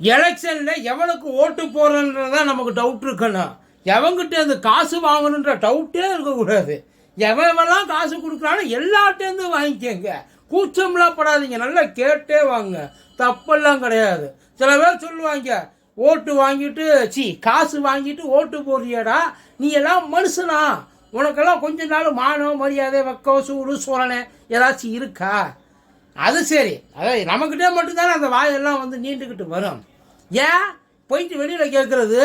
எலெக்ஷனில் எவனுக்கு ஓட்டு போடுறன்றதான் நமக்கு டவுட் இருக்கணும். எவங்கிட்ட அந்த காசு வாங்கணுன்ற டவுட்டே இருக்கக்கூடாது. எவன் காசு கொடுக்குறானோ எல்லாட்டேருந்து வாங்கிக்கோங்க. கூச்சம்லாம் படாதீங்க நல்லா கேட்டே வாங்க. தப்பெல்லாம் கிடையாது. சில பேர் சொல்லுவாங்க ஓட்டு வாங்கிட்டு சி காசு வாங்கிட்டு ஓட்டு போடுறியடா நீ எல்லாம் மனுஷனா. உனக்கெல்லாம் கொஞ்ச நாள் மானம் மரியாதை வெக்கம் சூடு சோழனை ஏதாச்சும் இருக்கா? அது சரி. அதாவது நமக்கிட்டே மட்டும்தானே அந்த வாயெல்லாம் வந்து நீண்டுக்கிட்டு வரும். ஏன்? போயிட்டு வெளியில் கேட்குறது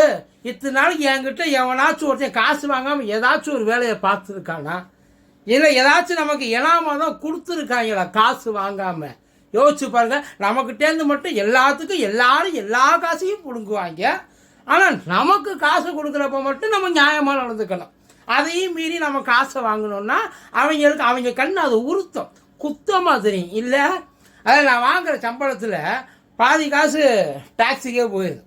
இத்தனை நாளைக்கு என்கிட்ட எவனாச்சும் ஒருத்தன் காசு வாங்காமல் ஏதாச்சும் ஒரு வேலையை பார்த்துருக்கானா? இல்லை ஏதாச்சும் நமக்கு இனாமாக தான் கொடுத்துருக்காங்களா காசு வாங்காமல் யோசிச்சு பாருங்கள் நமக்கிட்டேருந்து மட்டும் எல்லாத்துக்கும் எல்லாரும் எல்லா காசையும் பிடுங்குவாங்க. ஆனால் நமக்கு காசு கொடுக்குறப்ப மட்டும் நம்ம நியாயமாக நடந்துக்கணும். அதையும் மீறி நம்ம காசை வாங்கணுன்னா அவங்களுக்கு அவங்க கண் அது உருத்தம் குத்தமாக தெரியும் இல்லை அதில் நான் வாங்குகிற சம்பளத்தில் பாதி காசு டாக்ஸிக்கே போயிடுது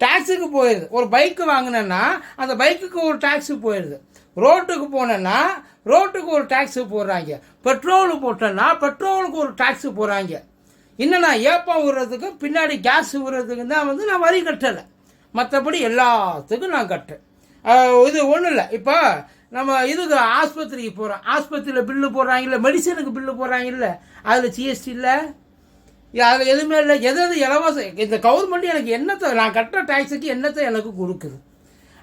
டாக்ஸுக்கு போயிடுது ஒரு பைக்கு வாங்கினேன்னா அந்த பைக்குக்கு ஒரு டாக்ஸு போயிடுது ரோட்டுக்கு போனேன்னா ரோட்டுக்கு ஒரு டாக்ஸு போடுறாங்க. பெட்ரோலு போட்டேன்னா பெட்ரோலுக்கு ஒரு டாக்ஸு போடுறாங்க. இன்னும் நான் ஏப்பம் விடுறதுக்கு பின்னாடி கேஸ் விடுறதுக்கு தான் வந்து நான் வரி கட்டலை. மற்றபடி எல்லாத்துக்கும் நான் கட்டுறேன். இது ஒன்றும் இல்லை. இப்போ நம்ம இதுக்கு ஆஸ்பத்திரிக்கு போகிறோம் ஆஸ்பத்திரியில் பில்லு போடுறாங்கல்ல மெடிசனுக்கு பில்லு போடுறாங்கல்ல அதில் ஜிஎஸ்டி இல்லை. அதில் எதுவுமே இல்லை. எது எது இலவசம் இந்த கவர்மெண்ட் எனக்கு என்னத்தை நான் கட்டுற டேக்ஸுக்கு என்னத்தை எனக்கு கொடுக்குது?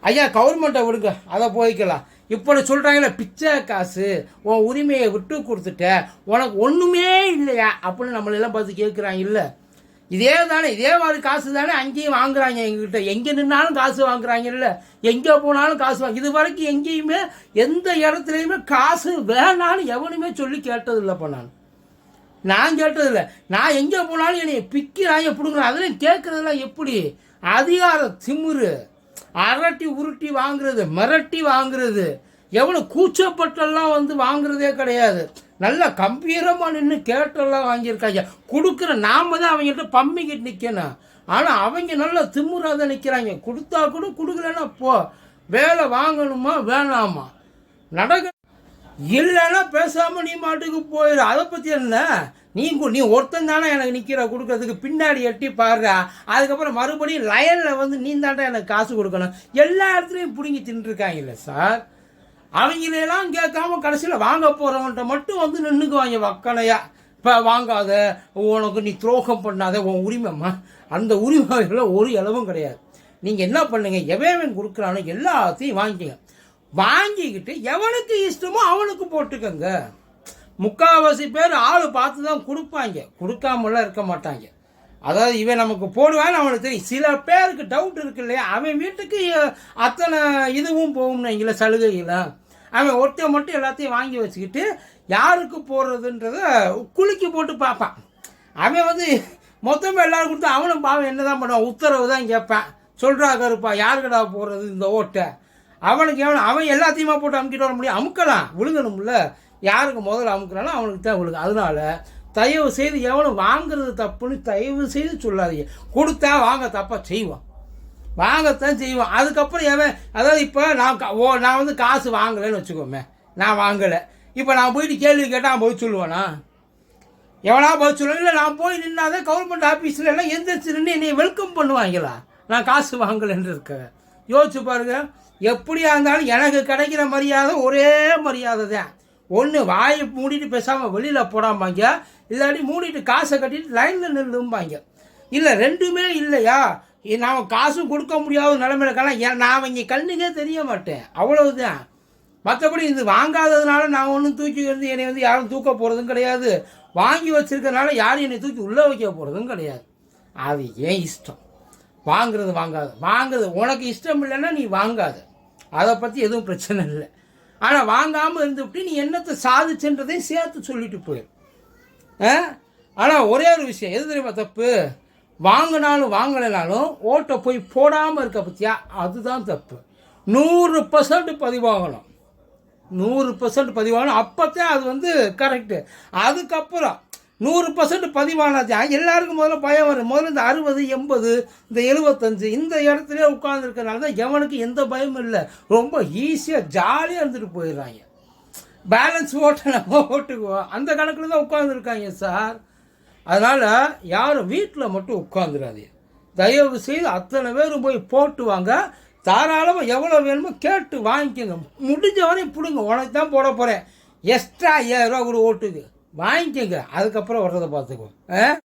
ஐயா கவர்மெண்ட்டை விடுங்க. அதை போய்க்கலாம். இப்போ சொல்கிறாங்களே பிச்சை காசு உன் உரிமையை விட்டு கொடுத்துட்ட உனக்கு ஒன்றுமே இல்லையா? அப்படின்னு நம்மளெல்லாம் பார்த்து கேட்குறாங்க இல்லை. இதே தானே இதே மாதிரி காசு தானே அங்கேயும் வாங்குறாங்க எங்ககிட்ட. எங்கே நின்னாலும் காசு வாங்குறாங்கல்ல? எங்கே போனாலும் காசு வாங்க இது வரைக்கும் எங்கேயுமே எந்த இடத்துலையுமே காசு வேணான்னு எவனுமே சொல்லி கேட்டதில்லைப்பா நான். நான் கேட்டதில்ல. நான் எங்கே போனாலும் என்னை பிக்கிறாங்க பிடுங்குறாங்க அதெல்லாம் கேட்குறதெல்லாம் எப்படி? அதிகார திமுரு. அரட்டி உருட்டி வாங்குறது மிரட்டி வாங்குறது. எவ்வளோ கூச்சப்பட்டெல்லாம் வந்து வாங்குறதே கிடையாது. நல்லா கம்பீரமாக நின்று கேட்டெல்லாம் வாங்கியிருக்காங்க. கொடுக்குற நாம தான் அவங்ககிட்ட பம்மிக்கிட்டு நிற்கணும் ஆனால் அவங்க நல்லா திமுறாக தான் நிற்கிறாங்க கொடுத்தா கூட கொடுக்கலன்னா போ. வேலை வாங்கணுமா வேணாமா? நடக்க இல்லைன்னா பேசாமல் நீ மாட்டுக்கு போயிடு அதை பற்றி என்ன? நீ கு- நீ ஒருத்தன் தானே எனக்கு நிற்கிற கொடுக்கறதுக்கு. பின்னாடி எட்டி பாடுறா அதுக்கப்புறம் மறுபடியும் லயனில் வந்து நீ தாண்டா எனக்கு காசு கொடுக்கணும். எல்லா இடத்துலையும் பிடுங்கி தின்னுருக்காங்கல்ல சார். அவங்களெல்லாம் கேட்காம கடைசியில் வாங்க போகிறவன்ட்ட மட்டும் வந்து நின்றுக்குவாங்க வக்கனையா. இப்போ வாங்காத உனக்கு நீ துரோகம் பண்ணாத உன் உரிமைம்மா அந்த உரிமையில் ஒரு இளவும் கிடையாது. நீங்கள் என்ன பண்ணுங்கள் எவன் கொடுக்குறானோ எல்லாத்தையும் வாங்கிக்கங்க. வாங்கிக்கிட்டு எவனுக்கு இஷ்டமோ அவனுக்கு போட்டுக்கோங்க. முக்கால்வாசி பேர் ஆள் பார்த்து தான் கொடுப்பாங்க. கொடுக்காமலாம் இருக்க மாட்டாங்க. அதாவது இவன் நமக்கு போடுவான்னு அவனுக்கு தெரியும். சில பேருக்கு டவுட் இருக்கு இல்லையா? அவன் வீட்டுக்கு அத்தனை இதுவும் போகும்னு வைங்கள சலுகைகளை அவன் ஒருத்தன் மட்டும் எல்லாத்தையும் வாங்கி வச்சுக்கிட்டு யாருக்கு போடுறதுன்றத குலுக்கி போட்டு பார்ப்பான். அவன் வந்து மொத்தமாக எல்லோரும் கொடுத்து அவனும் பாவம் என்ன தான் பண்ணுவான்? உத்தரவு தான் கேட்பான். சொல்கிறா கருப்பா யாருக்கடா போடுறது இந்த ஓட்டை? அவனுக்கு எவன் அவன் எல்லாத்தையுமா போட்டு அமுக்கிட்டு வர முடியும்? அமுக்கலாம். விழுங்கணும்ல. யாருக்கு முதல்ல அமுக்கிறானோ அவனுக்கு தான் விழுங்க அதனால தயவு செய்து எவனும் வாங்குறது தப்புன்னு தயவு செய்து சொல்லாதீங்க. கொடுத்தா வாங்க தப்பாக செய்வான். வாங்கத்தான் செய்வோம். அதுக்கப்புறம் எவன் அதாவது இப்போ நான் கா- ஓ நான் வந்து காசு வாங்கலைன்னு வச்சுக்கோமே. நான் வாங்கலை. இப்போ நான் போயிட்டு கேள்வி கேட்டால் அவன் பதில் சொல்லுவானா? எவனா பதில் சொல்லுவேன்? இல்லை நான் போய் நின்னாதான் கவர்மெண்ட் ஆஃபீஸில் எல்லாம் எந்திரிச்சு நின்று என்னை வெல்கம் பண்ணுவாங்களா? நான் காசு வாங்கலைன்னு இருக்க. யோசிச்சு பாருங்க. எப்படியா இருந்தாலும் எனக்கு கிடைக்கிற மரியாதை ஒரே மரியாதை தான். ஒன்று வாயை மூடிட்டு பேசாமல் வெளியில் போடாமாங்க இல்லாட்டி மூடிட்டு காசை கட்டிட்டு லைனில் நில்லும்பாங்க. இல்லை ரெண்டுமே இல்லையா? நாம் காசும் கொடுக்க முடியாத நிலைமையிலக்கெல்லாம் ஏன் நான் அவங்க கண்ணுக்கே தெரிய மாட்டேன். அவ்வளவுதான். மற்றபடி இது வாங்காததுனால நான் ஒன்றும் தூக்கி வந்து என்னை வந்து யாரும் தூக்க போகிறதும் கிடையாது. வாங்கி வச்சிருக்கறனால யாரும் என்னை தூக்கி உள்ளே வைக்க போகிறதும் கிடையாது. அது ஏன் இஷ்டம்? வாங்குறது வாங்காது. வாங்குறது உனக்கு இஷ்டம் இல்லைன்னா நீ வாங்காத. அதை பற்றி எதுவும் பிரச்சனை இல்லை. ஆனால் வாங்காமல் இருந்துவிட்டு நீ என்னத்தை சாதிச்சுன்றதையும் சேர்த்து சொல்லிட்டு போயிரு. ஆனால் ஒரே ஒரு விஷயம். எது தெரியுமா தப்பு? வாங்கினாலும் வாங்கலைனாலும் ஓட்டை போய் போடாமல் இருக்க பற்றியா அதுதான் தப்பு. நூறு பர்சன்ட் பதிவாகணும். நூறு பர்சன்ட் பதிவாகணும். அப்போ தான் அது வந்து கரெக்டு அதுக்கப்புறம் நூறு பர்சன்ட் பதிவானது எல்லாருக்கும் முதல்ல பயம் வரும். முதல்ல இந்த அறுபது எண்பது இந்த எழுபத்தஞ்சு இந்த இடத்துல உட்காந்துருக்கனால தான் எவனுக்கு எந்த பயமும் இல்லை. ரொம்ப ஈஸியாக ஜாலியாக இருந்துட்டு போயிடுறாங்க. பேலன்ஸ் ஓட்டை நம்ம ஓட்டுக்குவோம். அந்த கணக்கில் தான் உட்காந்துருக்காங்க சார். அதனால் யாரும் வீட்டில் மட்டும் உட்காந்துடாதீங்க தயவு செய்து அத்தனை பேரும் போய் போட்டு வாங்க. தாராளமாக எவ்வளோ வேணுமோ கேட்டு வாங்கிக்கோங்க. முடிஞ்ச வரையும் பிடுங்க. உனக்கு தான் போட போகிறேன் எக்ஸ்ட்ரா ஐயாயிரம் ரூபா கூட ஓட்டுது. வாங்கிக்கோங்க. அதுக்கப்புறம் வர்றதை பார்த்துக்குவோம் ஆ?